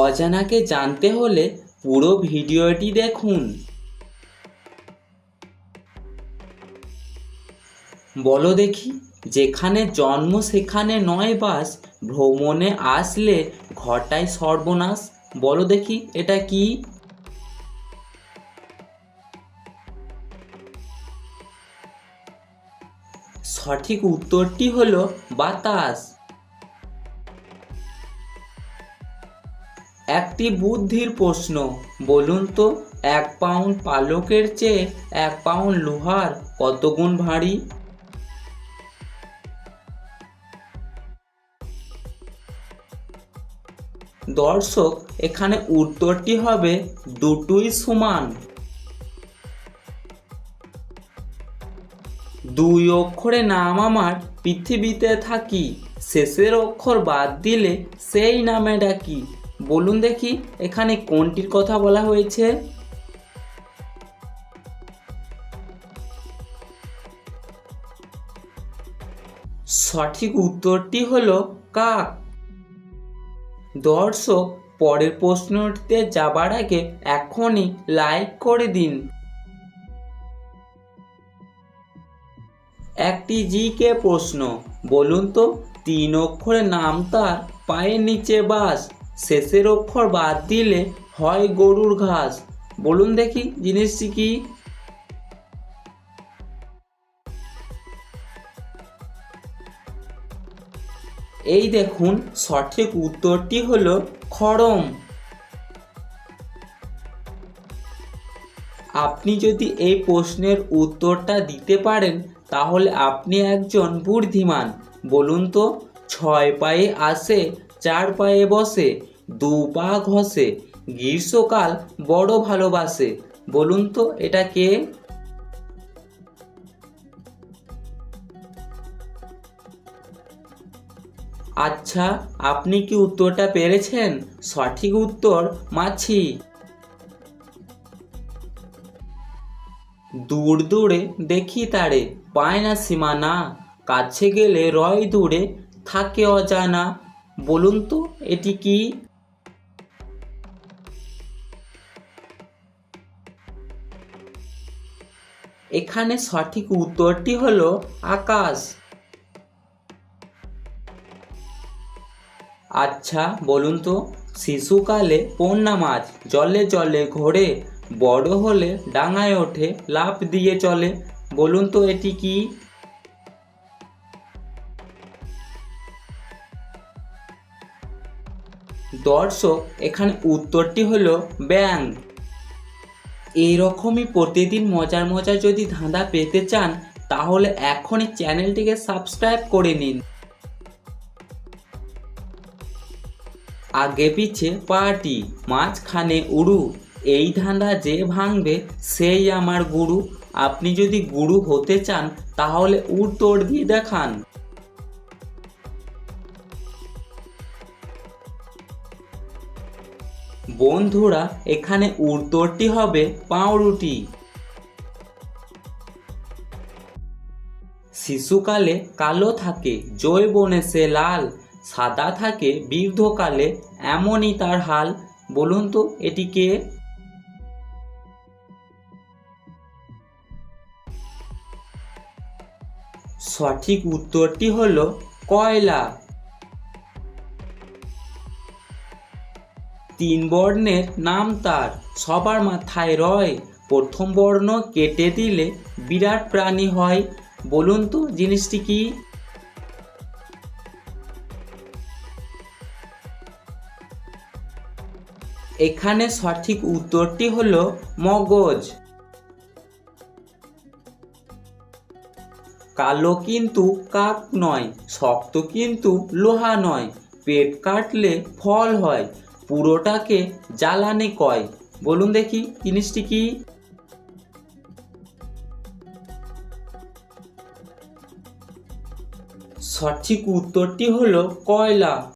অজানাকে জানতে হলে পুরো ভিডিওটি দেখুন। বলো দেখি, যেখানে জন্ম সেখানে নয় বাস, ভ্রমণে আসলে ঘটায় সর্বনাশ। বলো দেখি, এটা কি? সঠিক উত্তরটি হলো বাতাস। একটি বুদ্ধির প্রশ্ন, বলুন তো, এক পাউন্ড পালকের চেয়ে এক পাউন্ড লোহার কত গুণ ভারী? দর্শক, এখানে উত্তরটি হবে দুটোই সমান। দুই অক্ষরে নাম আমার পৃথিবীতে থাকি, শেষের অক্ষর বাদ দিলে সেই নামে ডাকি বলুন দেখি, এখানে কোনটির কথা বলা হয়েছে? সঠিক উত্তরটি হলো কাক দর্শক, পরের প্রশ্নটিতে যাবার আগে এখনই লাইক করে দিন। একটি জিকে প্রশ্ন, বলুন তো, তিন অক্ষরের নাম তার পায়ের নিচে বাস। শেষের অক্ষর বাদ দিলে হয় গরুর ঘাস। বলুন দেখি জিনিসটি কি? এই দেখুন, সঠিক উত্তরটি হল খড়ম। আপনি যদি এই প্রশ্নের উত্তরটা দিতে পারেন, তাহলে আপনি একজন বুদ্ধিমান। বলুন তো, ছয় পায়ে আসে চার পায়ে বসে, দু পা ঘষে, গ্রীষ্মকাল বড় ভালোবাসে। বলুন তো এটা কে? আচ্ছা আপনি কি উত্তরটা পেরেছেন? সঠিক উত্তর মাছি। দূর দূরে দেখি তারে, পায় না সীমানা। কাছে গেলে রয় দূরে, থাকে অজানা। বলুন তো, এটি কি? এখানে সঠিক উত্তরটি হলো আকাশ। আচ্ছা বলুন তো, শিশুকালে পণ্যা মাছ জলে জলে ঘোরে, বড় হলে ডাঙায় ওঠে, লাফ দিয়ে চলে। বলুন তো, এটি কি? দর্শক, এখানে উত্তরটি হলো ব্যাং এইরকমই প্রতিদিন মজার মজার যদি ধাঁধা পেতে চান, তাহলে এখনই চ্যানেলটিকে সাবস্ক্রাইব করে নিন। আগে পিছে পার্টি, মাঝখানে উড়ু। এই ধাঁধা যে ভাঙবে, সেই আমার গুরু। আপনি যদি গুরু হতে চান, তাহলে উত্তর দিয়ে দেখান। বন্ধুরা, এখানে উত্তরটি হবে পাউরুটি। শিশুকালে কালো থাকে জৈবনে সে লাল, সাদা থাকে, বৃদ্ধকালে এমনই তার হাল। বলুন তো, এটি কে? সঠিক উত্তরটি হলো কয়লা। তিন বর্ণের নাম তার। সবার মাথায় রয়, প্রথম বর্ণ কেটে দিলে বিরাট প্রাণী হয়। বলুন তো, জিনিসটি কি? এখানে সঠিক উত্তরটি হলো মগজ। কালো কিন্তু কাক নয়, শক্ত কিন্তু লোহা নয়। পেট কাটলে ফল হয়। পুরোটাকে জ্বালানি কয়? বলুন দেখি জিনিসটি কি? সঠিক উত্তরটি হলো কয়লা।